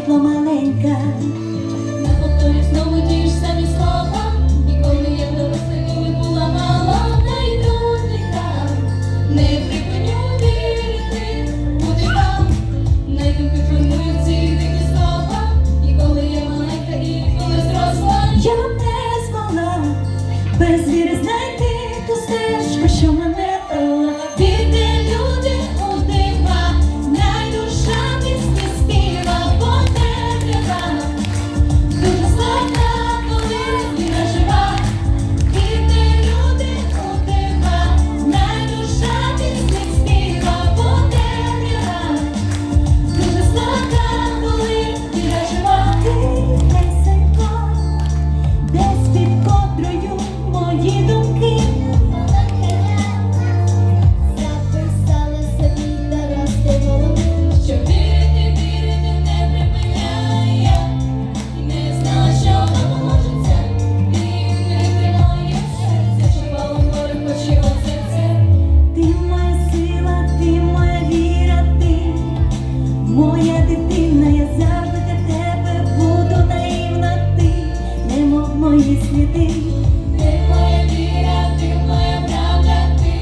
світло маленька. Я самі слова, ніколи я доросли, коли була мала, та й тут не припиню вірити, буде там, не думки ці дикі слова, і коли я маленька, і коли зросла, я не звала без віри. Моя дитина, я завжди тебе буду наївна, ти, немов мої сліди. Ти моя віра, ти моя правда, ти,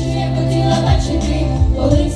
що я хотіла бачити, коли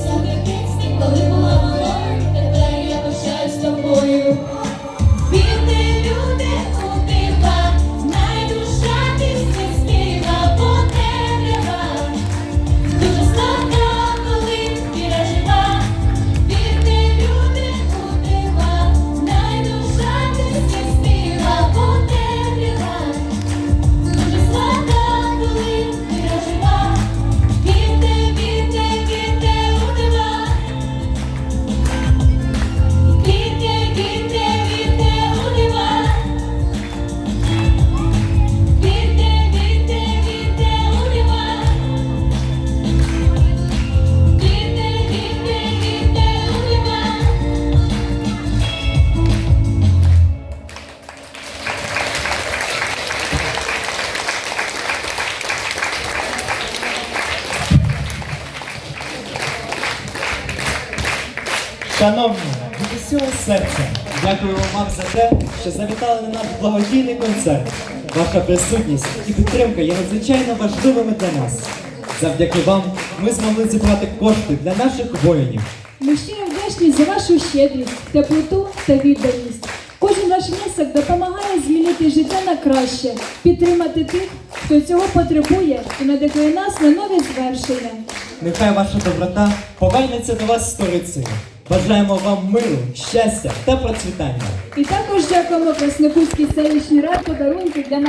Шановні, від усього серця, дякую вам за те, що завітали на наш благодійний концерт. Ваша присутність і підтримка є надзвичайно важливими для нас. Завдяки вам ми змогли зібрати кошти для наших воїнів. Ми щиро вдячні за вашу щедрість, теплоту та відданість. Кожен ваш внесок допомагає змінити життя на краще, підтримати тих, хто цього потребує, і надихає нас на нові звершення. Нехай ваша доброта повернеться до вас сторицею. Бажаємо вам миру, щастя та процвітання. І також дякуємо Краснопільській селищній раді подарунки для нас.